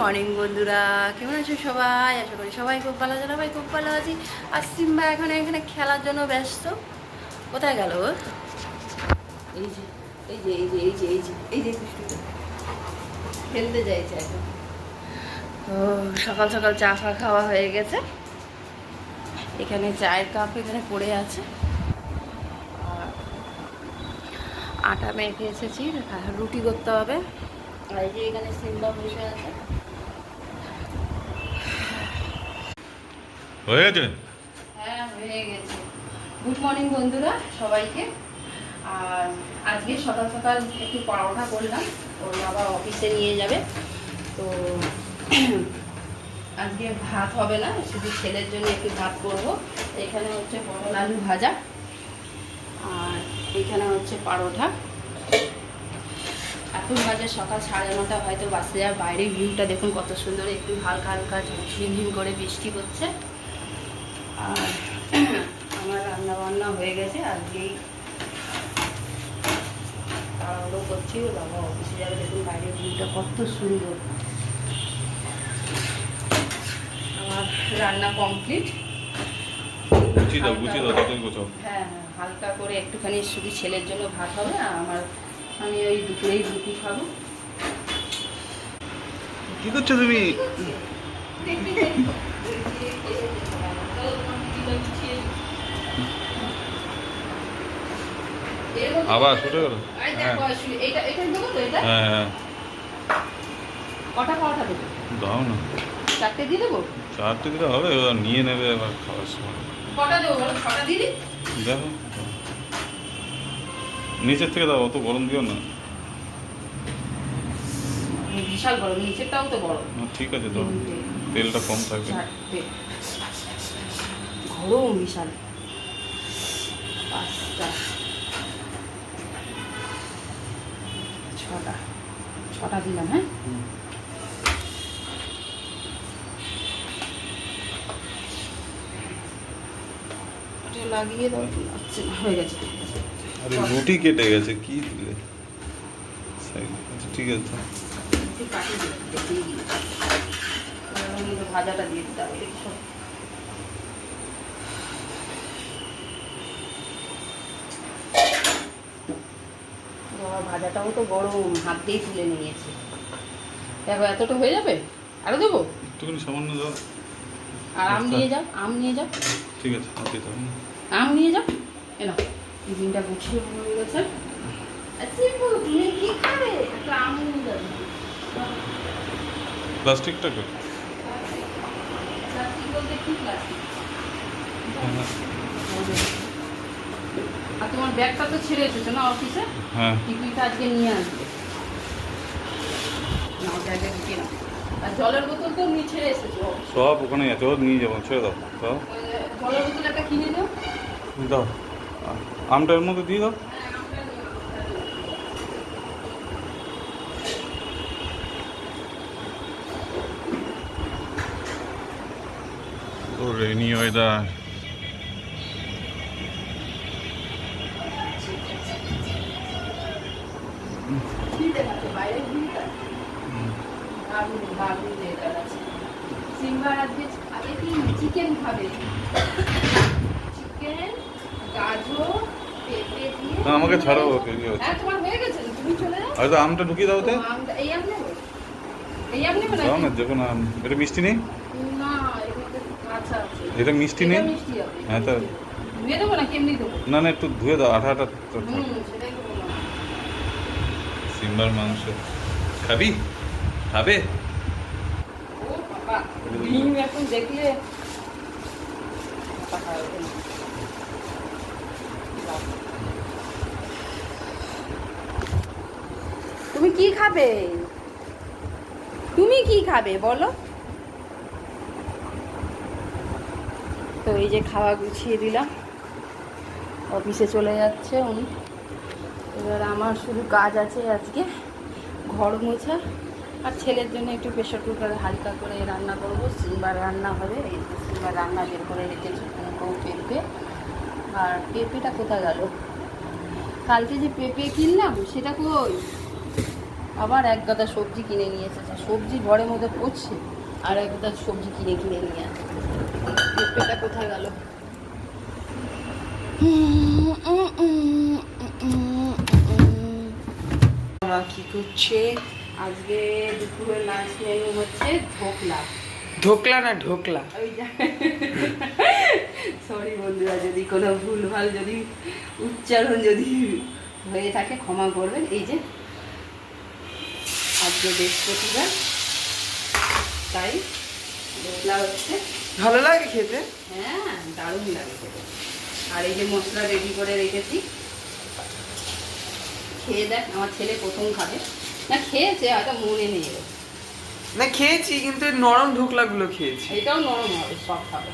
Morning বন্ধুরা। কেমন আছো সবাই? আশা করি সবাই খুব ভালো আছে, সবাই খুব ভালো আছি। আর সিম্বা এখন এখানে খেলার জন্য ব্যস্ত। কোথায় গেল? এই যে এই যে এই যে এই যে এই যে এই যে খেলতে যাইছে এখন। তো সকাল সকাল চা ফা খাওয়া হয়ে গেছে। এখানে চায়ের কাপ এখানে পড়ে আছে। আটা মেখে এসেছি রুটি করতে হবে। আর এই যে এখানে সিম্বা বসে আছে। হয়ে গেছে হ্যাঁ হয়ে গেছে। গুড মর্নিং বন্ধুরা, সবাইকে। আর আজকে সকাল সকাল একটু পরোটা করলাম, ওর বাবা অফিসে নিয়ে যাবে। তো আজকে ভাত হবে না, শুধু ছেলের জন্য একটু ভাত করব। এখানে হচ্ছে পটল আলু ভাজা, আর এখানে হচ্ছে পারোটা। এখন বাজে সকাল সাড়ে নটা, হয়তো বাসে আর বাইরের ভিউটা দেখুন কত সুন্দর, একটু হালকা হালকা ঝিমঝিম করে বৃষ্টি হচ্ছে আর আমার রান্না হয়ে গেছে আজকেই তাড়াহুড়ো করছি ও বাবা অফিসে যাবে দেখুন বাইরের ভিউটা কত সুন্দর। আমার রান্না কমপ্লিট গুছিয়ে দাও গুছিয়ে দাও তাড়াতাড়ি গোছাও। হ্যাঁ হ্যাঁ হালকা করে একটুখানি শুধু ছেলের জন্য ভাত হবে আর আমার আমি ওই দুপুরেই রুটি খাব। কি করছ তুমি? আবার শুটে গেল? হ্যাঁ। হ্যাঁ হ্যাঁ। কটা পাওয়াটা দেবো? দাও না। চারটে দিয়ে দেবো? চারটে দিলে হবে নিয়ে নেবে আবার খাওয়ার সময়। কটা দেবো বলো? ছটা দিয়ে দিই? দেখো। নিচের থেকে দাও অত গরম দিও না। বিশাল বড় নিচেরটাও তো বড় ঠিক আছে দাও। তেলটা কম থাকবে গরম বিশাল। পাঁচটা। ছটা। ছটা দিলাম হ্যাঁ? লাগিয়ে দাও হয়ে গেছে আরে রুটি কেটে গেছে কি দিলে? আচ্ছা ঠিক আছে। ভাজাটা দিয়ে দিতে হবে ভাজাটাও তো গরম হাত দিয়ে তুলে নিয়েছে। দেখো এতটা হয়ে যাবে? আরও দেবো? একটুখানি সামান্য দাও। আর আম নিয়ে যাও আম নিয়ে যাও। ঠিক আছে আর দিতে আম নিয়ে যাও। এনা টিফিনটা গুছিয়ে হয়ে গেছে। তুমি কি খাবে? একটা আম নিয়ে যাবে প্লাস্টিকটা কর প্লাস্টিক বলতে কি প্লাস্টিক? আর তোমার ব্যাগটা তো ছেড়ে এসেছ না অফিসে হ্যাঁ। টিফিনটা আজকে নিয়ে আসবে। আর জলের বোতল তো নিয়ে ছেড়ে এসেছ সব ওখানে আছে ও নিয়ে যাব ছেড়ে দাও ওই জলের বোতল একটা কিনে দাও দাও। আ- আমটা মধ্যে দিয়ে দাও। রেনি ওয়েদার আছে সিম্বার আজকে কি চিকেন খাবে? চিকেন গাজর পেঁপে দিয়ে না, আমাকে ছাড়াও ওকে, ইয়ে হচ্ছে। হ্যাঁ তোমার হয়ে গেছে তুমি চলে যাও। হয়তো আমটা ঢুকিয়ে দাও তো এই আম নেব? এই আম নেব দাও না? যখন আম এটা মিষ্টি নেই? না এটা মিষ্টি নেই? হ্যাঁ, তা- ধুয়ে দেবো না কেমনি দেবো? না না একটু ধুয়ে দাও আঠা আঠা সিম্বার মাংস। খাবি? খাবে? এখন দেখলে। তুমি কি খাবে? তুমি কি খাবে বলো? তো এই যে খাওয়া গুছিয়ে দিলাম। অফিসে চলে যাচ্ছে উনি। এবার আমার শুধু কাজ আছে আজকে। ঘর মোছা। আর ছেলের জন্য একটু প্রেশার কুকারে হালকা করে রান্না করব সিম্বার রান্না হবে এই সিম্বার রান্না বের করে রেখেছি কুমড়ো পেঁপে। আর পেঁপেটা কোথায় গেল? কালকে যে পেঁপে কিনলাম সেটা কই আবার এক গাদা সবজি কিনে নিয়ে এসেছে। সবজি ঘরের মধ্যে পড়ছে আর এক গাদা সবজি কিনে কিনে নিয়ে আসে পেঁপেটা কোথায় গেল? মা কি করছে? আজকে দুপুরের লাঞ্চ মেনু হচ্ছে ধোকলা ঢোকলা না ঢোকলা? সরি বন্ধুরা যদি কোনো ভুলভাল যদি উচ্চারণ যদি হয়ে থাকে ক্ষমা করবেন। এই যে আজকে বৃহস্পতিবার তাই ঢোকলা হচ্ছে। ভালো লাগে খেতে? হ্যাঁ দারুণ লাগে খেতে। আর এই যে মশলা রেডি করে রেখেছি। খেয়ে দেখ আমার ছেলে প্রথম খাবে। না খেয়েছে হয়তো মনে নেই না খেয়েছি কিন্তু নরম ঢোকলাগুলো খেয়েছি। এটাও নরম হবে সব খাবে।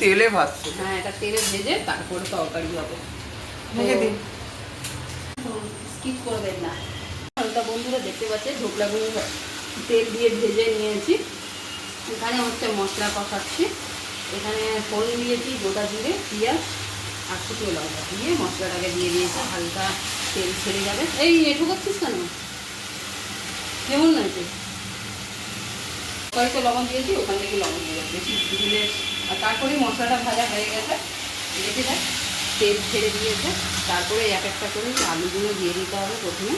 তেলে ভাজছে। হ্যাঁ এটা তেলে ভেজে তারপরে তরকারি হবে। স্কিপ করবেন না। ওটা বন্ধুরা দেখতে পাচ্ছে ঢোকলাগুলো তেল দিয়ে ভেজে নিয়েছি। এখানে হচ্ছে মশলা কষাচ্ছি। এখানে ফোড়ন দিয়েছি গোটা জিরে পেঁয়াজ আর শুকনো লঙ্কা। দিয়ে মশলাটাকে দিয়ে দিয়েছি হালকা তেল ছেড়ে যাবে। এই এটু করছিস কেন? কেমন লাগছে? কয়েকটা লবণ দিয়েছি, ওখান থেকে লবণ দিয়ে। বেশি দিলে আর তারপরে মশলাটা ভাজা হয়ে গেছে। দেখে দেখ, তেল ছেড়ে দিয়েছে। তারপরে এক একটা করে আলুগুলো দিয়ে দিতে হবে প্রথমে।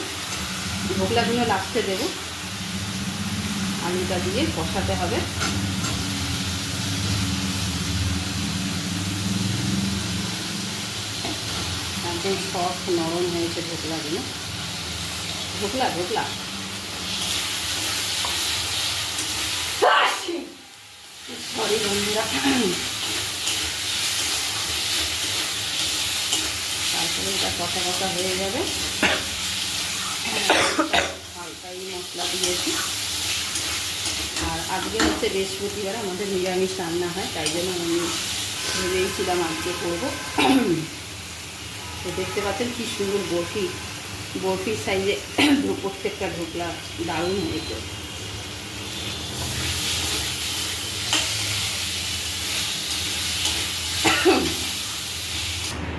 ঢোকলাগুলো লাস্টে দেবো। আলুটা দিয়ে কষাতে হবে। একদম সফট নরম হয়েছে ঢোকলাগুলো। ঢোকলা ঢোকলা। সরি বন্ধুরা। তারপরে এটা কষা কষা হয়ে যাবে। হালকাই মশলা দিয়েছি। আর আজকে হচ্ছে বৃহস্পতিবার, আমাদের নিরামিষ রান্না হয়, তাই জন্য আমি ভেবেইছিলাম আজকে করব। তো দেখতে পাচ্ছেন কি সুন্দর বরফি, বরফির সাইজে প্রত্যেকটা ঢোকলা দারুণ হয়েছে।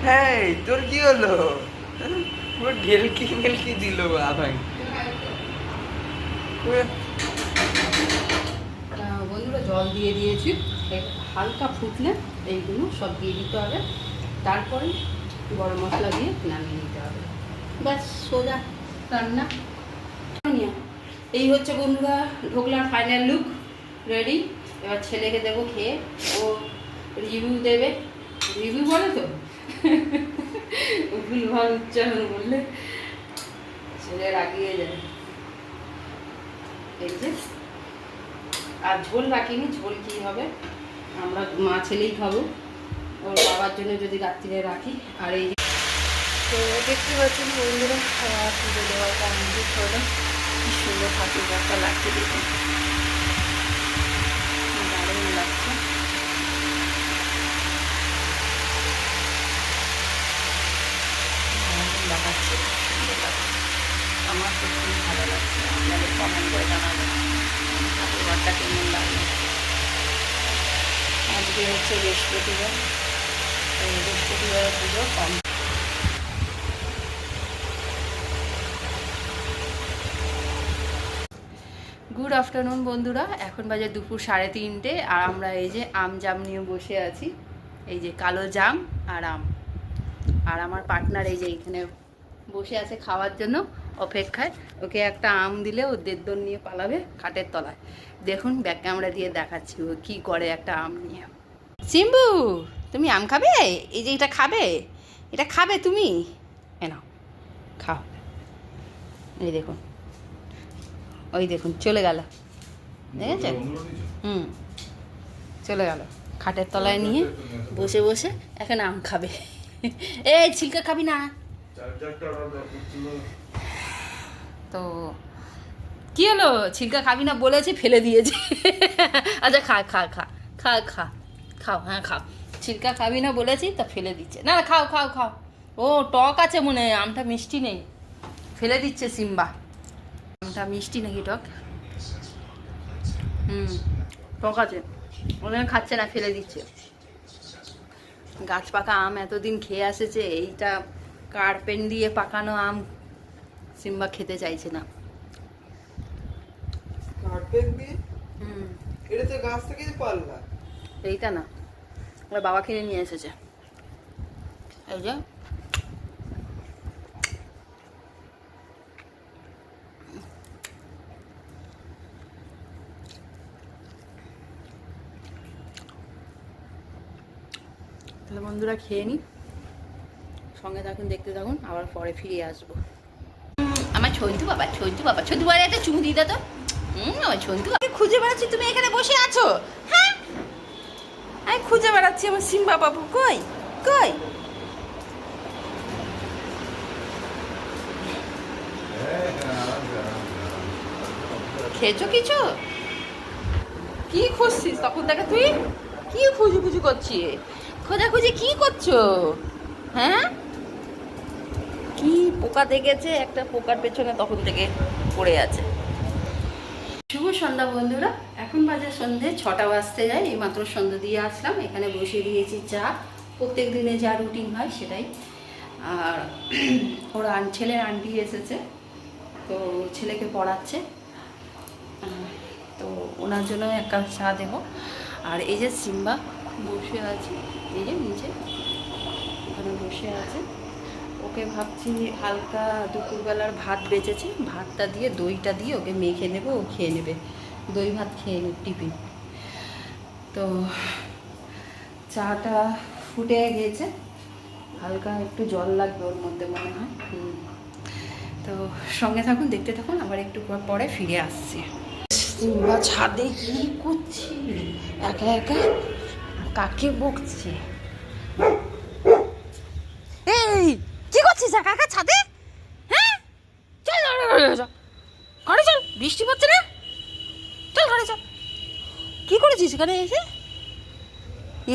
হ্যাঁ তোর কি হলো? পুরো ঢেলকি মেলকি দিল ভাই। আহ, বন্ধুরা জল দিয়ে দিয়েছি। হালকা ফুটলে এইগুলো সব দিয়ে দিতে হবে। তারপরে গরম মশলা দিয়ে নামিয়ে নিতে হবে। ব্যাস সোজা রান্না। এই হচ্ছে বন্ধুরা ঢোকলার ফাইনাল লুক রেডি এবার ছেলেকে দেবো খেয়ে ও রিভিউ দেবে। রিভিউ বলে তো? ভুলভাল উচ্চারণ বললে ছেলে রাগিয়ে যাবে এই যে, আর ঝোল রাখিনি, ঝোল কি হবে? আমরা মা ছেলেই খাব। ওর বাবার জন্য যদি রাত্রিরে রাখি। আর এই তো দেখতে পাচ্ছেন বন্ধুরা পুজো দেওয়ার হলো কি সুন্দর ঠাকুর বাচ্চা লাগছে দেখুন লাগছে আমার তো খুবই ভালো লাগছে আপনাদের কমেন্ট করে জানাবেন ঠাকুর কেমন লাগল আজকে হচ্ছে বৃহস্পতিবার তো বৃহস্পতিবারের পুজো কম গুড আফটারনুন বন্ধুরা। এখন বাজে দুপুর সাড়ে তিনটে আর আমরা এই যে আম জাম নিয়ে বসে আছি। এই যে কালো জাম আর আম। আর আমার পার্টনার এই যে এইখানে বসে আছে খাওয়ার জন্য অপেক্ষায়। ওকে একটা আম দিলে ও দেড় নিয়ে পালাবে খাটের তলায়। দেখুন ব্যাক ক্যামেরা দিয়ে দেখাচ্ছি ও কী করে একটা আম নিয়ে। সিম্বু, তুমি আম খাবে? এই যে এটা খাবে? এটা খাবে তুমি? এ নাও, খাও। এই দেখুন। ওই দেখুন, চলে গেল। দেখেছেন? হুম। চলে গেল। খাটের তলায় নিয়ে বসে বসে এখন আম খাবে। এই ছিলকা খাবি না। তো কি হলো? ছিলকা খাবি না বলেছি, ফেলে দিয়েছি। আচ্ছা খা খা খা খা খা, খাও হ্যাঁ খাও। ছিলকা খাবি না বলেছি, তা ফেলে দিচ্ছে। না খাও খাও খাও। ও, টক আছে মনে হয়, আমটা মিষ্টি নেই। ফেলে দিচ্ছে সিম্বা। আমটা মিষ্টি নাকি টক? হুম, টক আছে। ওখানে খাচ্ছে না, ফেলে দিচ্ছে। গাছ পাকা আম এতদিন খেয়ে আসেছে, এইটা কার্পেন দিয়ে পাকানো আম সিম্বা খেতে চাইছে না। পেন দিয়ে? হুম। এটা তো গাছ থেকে পারলা এইটা না ওর বাবা কিনে নিয়ে এসেছে। এই যে। তাহলে বন্ধুরা খেয়ে নি। সঙ্গে থাকুন দেখতে থাকুন আবার পরে ফিরে আসব। আমার ছন্তু বাবা ছন্তু বাবা ছন্তু বাবা একটা চুমু দিদা তো। হুম আমার ছন্তু বাবা। খুঁজে বেড়াচ্ছি তুমি এখানে বসে আছো? হ্যাঁ? আমি খুঁজে বেড়াচ্ছি আমার সিম্বা বাবু কই? কই? খেয়েছো কিছু? কি খুঁজছিস তখন থেকে তুই? কি খুঁজু খুঁজু করছিস? খোঁজা খোঁজাখুঁজি কি করছ? হ্যাঁ? কি পোকা দেখেছে? একটা পোকার পেছনে তখন থেকে পড়ে আছে। শুভ সন্ধ্যা বন্ধুরা, এখন বাজে সন্ধে ছটা বাজতে যায়, এইমাত্র সন্ধ্যা দিয়ে আসলাম, এখানে বসিয়ে দিয়েছি চা। প্রত্যেক দিনে যা রুটিন হয় সেটাই। আর ওর ছেলের আন্টি এসেছে, তো ছেলেকে পড়াচ্ছে। তো ওনার জন্য এক কাপ চা দেবো। আর এই যে সিম্বা বসে আছে, এই যে নিচে, ওখানে বসে আছে। ওকে ভাবছি হালকা দুপুরবেলার ভাত বেঁচেছে। ভাতটা দিয়ে, দইটা দিয়ে ওকে মেখে নেব, ও খেয়ে নেবে। দই ভাত খেয়ে নেবে, টিফিন। তো চাটা ফুটে গেছে হালকা একটু জল লাগবে ওর মধ্যে মনে হয়। তো সঙ্গে থাকুন, দেখতে থাকুন, আবার একটু পরে ফিরে আসছি। ছাদে কি করছি? একা একা কাকে বকছে এই কি করছিস একা একা ছাদে? হ্যাঁ? চল ঘরে চল, বৃষ্টি পড়ছে না? চল, ঘরে চল। কি করেছিস এখানে এসে?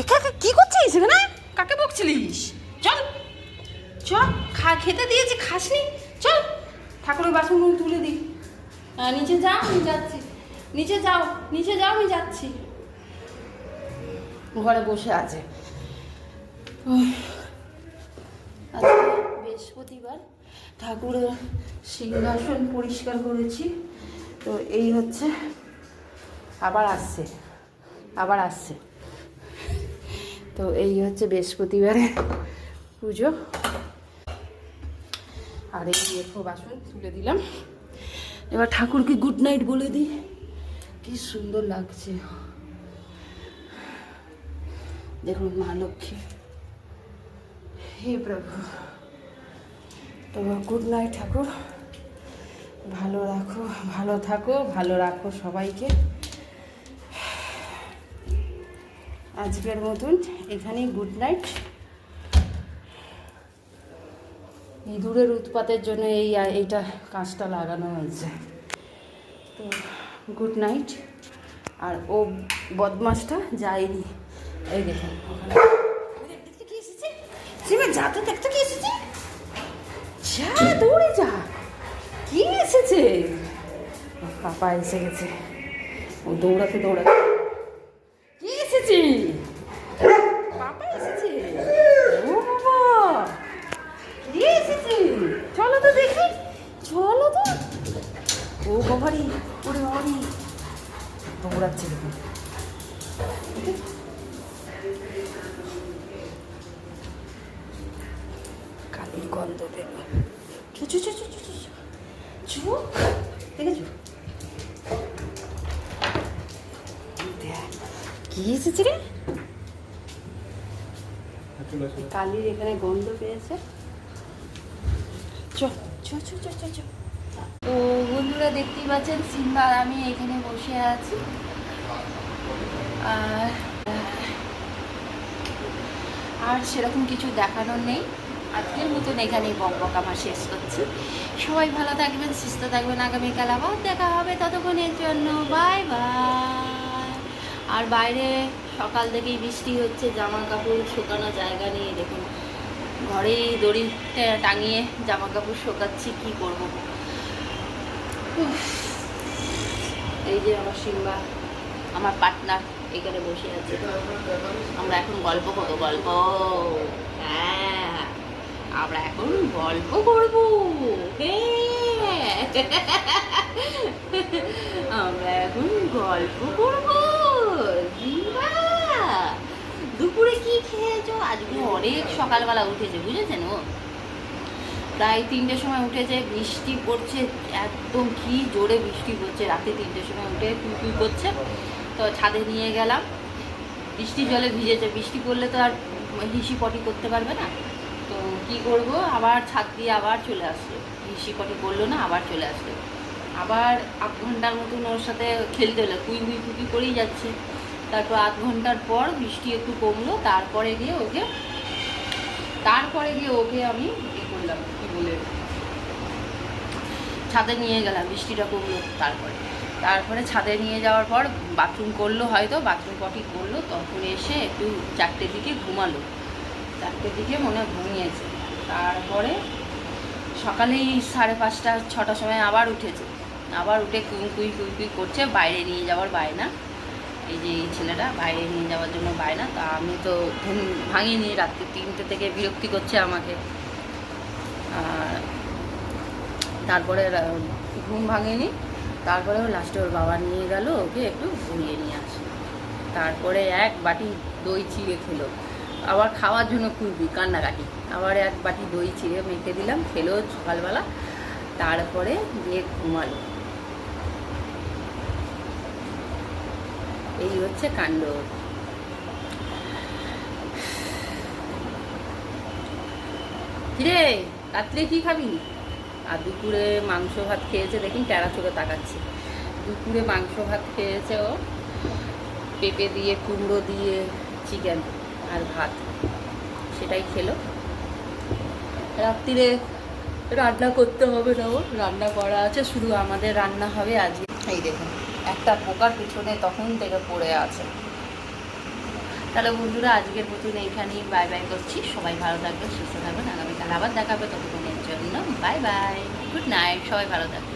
একা একা কি করছিস এখানে? কাকে বকছিলিস? চল চল, খা, খেতে দিয়েছি, খাসনি। চল, ঠাকুরের বাসনগুলো তুলে দিই। নিচে যাও, আমি যাচ্ছি। নিচে যাও নিচে যাও, আমি যাচ্ছি। ঘরে বসে আছে। বৃহস্পতিবার ঠাকুরের সিংহাসন পরিষ্কার করেছি। তো এই হচ্ছে, আবার আসছে আবার আসছে। তো এই হচ্ছে বৃহস্পতিবারের পুজো। আর এই দেখো বাসন তুলে দিলাম। এবার ঠাকুরকে গুড নাইট বলে দিই। কি সুন্দর লাগছে। দেখুন মা লক্ষ্মী। হে প্রভু। তো গুড নাইট ঠাকুর। ভালো রাখো, ভালো থাকো, ভালো রাখো সবাইকে। আজকের মতন এখানেই গুড নাইট ইঁদুরের উৎপাতের জন্য এই, এইটা কাজটা লাগানো হয়েছে। তো গুড নাইট আর ও বদমাসটা যায়নি। এই দেখুন, ওখানে। দেখতে কি এসেছে? দেখতে কি এসেছে? যা দৌড়ে যা। কি এসেছে? পাপা এসে গেছে। ও দৌড়াতে দৌড়াতে কি এসেছে পাপা এসেছে ও বাবা কি এসেছে চলো তো দেখি চলো তো ও বাবারি ওরে বাবারি দৌড়াচ্ছে দেখুন কালির গন্ধ পেল চু চু চু চু চু চু চু। চু দেখেছ দেখ, কি এসেছে রে কালির এখানে গন্ধ পেয়েছে। চ চ চ চ চ চ তো বন্ধুরা দেখতেই পাচ্ছেন সিম্বা আর আমি এখানে বসে আছি। আর আর সেরকম কিছু দেখানোর নেই। আজকের মতন এখানেই বকবক আমার শেষ করছি। সবাই ভালো থাকবেন সুস্থ থাকবেন। আগামীকাল আবার দেখা হবে ততক্ষণের জন্য। Bye bye. আর বাইরে সকাল থেকেই বৃষ্টি হচ্ছে জামা কাপড় শুকানো জায়গা নেই। দেখুন, ঘরেই দড়ি টাঙিয়ে জামা কাপড় শোকাচ্ছি, কি করব? এই যে আমার সিম্বা, আমার পার্টনার এখানে বসে আছে। আমরা এখন গল্প করব, গল্প। হ্যাঁ আমরা এখন গল্প করব। হ্যাঁ আমরা এখন গল্প করব জিম্বা দুপুরে কি খেয়েছো? আজকে অনেক সকালবেলা উঠেছে, বুঝেছেন ও? প্রায় তিনটের সময় উঠেছে, বৃষ্টি পড়ছে, একদম কি জোরে বৃষ্টি পড়ছে, রাতে তিনটের সময় উঠে কুই করছে। তো ছাদে নিয়ে গেলাম বৃষ্টির জলে ভিজেছে, বৃষ্টি পড়লে তো আর হিসি পটি করতে পারবে না। তো কি করব, আবার ছাদ দিয়ে আবার চলে আসলো, হিসি পটি করল না, আবার চলে আসলো। আবার আধ ঘণ্টার মতন ওর সাথে খেলতে হলো কুই কুই কুই করেই যাচ্ছে। তারপর আধ ঘণ্টার পর বৃষ্টি একটু কমলো, তারপরে গিয়ে ওকে, তারপরে গিয়ে ওকে আমি ইয়ে করলাম, কি বলে, ছাদে নিয়ে গেলাম, বৃষ্টিটা কমলো তারপরে। তারপরে ছাদে নিয়ে যাওয়ার পর বাথরুম করল হয়তো বাথরুম পটি করল, তখন এসে একটু চারটের দিকে ঘুমালো। চারটের দিকে মনে ঘুমিয়েছে। তারপরে সকালেই সাড়ে পাঁচটা, ছটার সময় আবার উঠেছে। আবার উঠে কুই কুই কুই কুই করছে, বাইরে নিয়ে যাওয়ার বায়না। এই যে এই ছেলেটা, বাইরে নিয়ে যাওয়ার জন্য বায়না, তা আমি তো ঘুম ভাঙিনি রাত্রি তিনটে থেকে বিরক্তি করছে আমাকে। আর তারপরে ঘুম ভাঙেনি তারপরে লাস্টে ওর বাবা নিয়ে গেল, ওকে একটু ঘুরিয়ে নিয়ে আসে। তারপরে এক বাটি দই চিড়ে খেলো। আবার খাওয়ার জন্য খুবই কান্নাকাটি। আবার এক বাটি দই চিড়ে মেখে দিলাম, খেলো সকালবেলা। তারপরে দিয়ে ঘুমালো। এই হচ্ছে কাণ্ড। কিরে, রাত্রে কি খাবি? আর দুপুরে মাংস ভাত খেয়েছে, দেখি টেরা চোখে তাকাচ্ছে। দুপুরে মাংস ভাত খেয়েছে ও। পেঁপে দিয়ে, কুমড়ো দিয়ে, চিকেন আর ভাত। সেটাই খেলো। রাত্রিরে রান্না করতে হবে না ও। রান্না করা আছে, শুধু আমাদের রান্না হবে আজকে। এই দেখুন। একটা পোকার পিছনে তখন থেকে পড়ে আছে। তাহলে বন্ধুরা, আজকের মতন এইখানেই বাই বাই করছি। সবাই ভালো থাকবেন, সুস্থ থাকবেন। আগামীকাল আবার দেখাবে। ততক্ষণের জন্য বাই বাই গুড নাইট সবাই ভালো থাকবেন।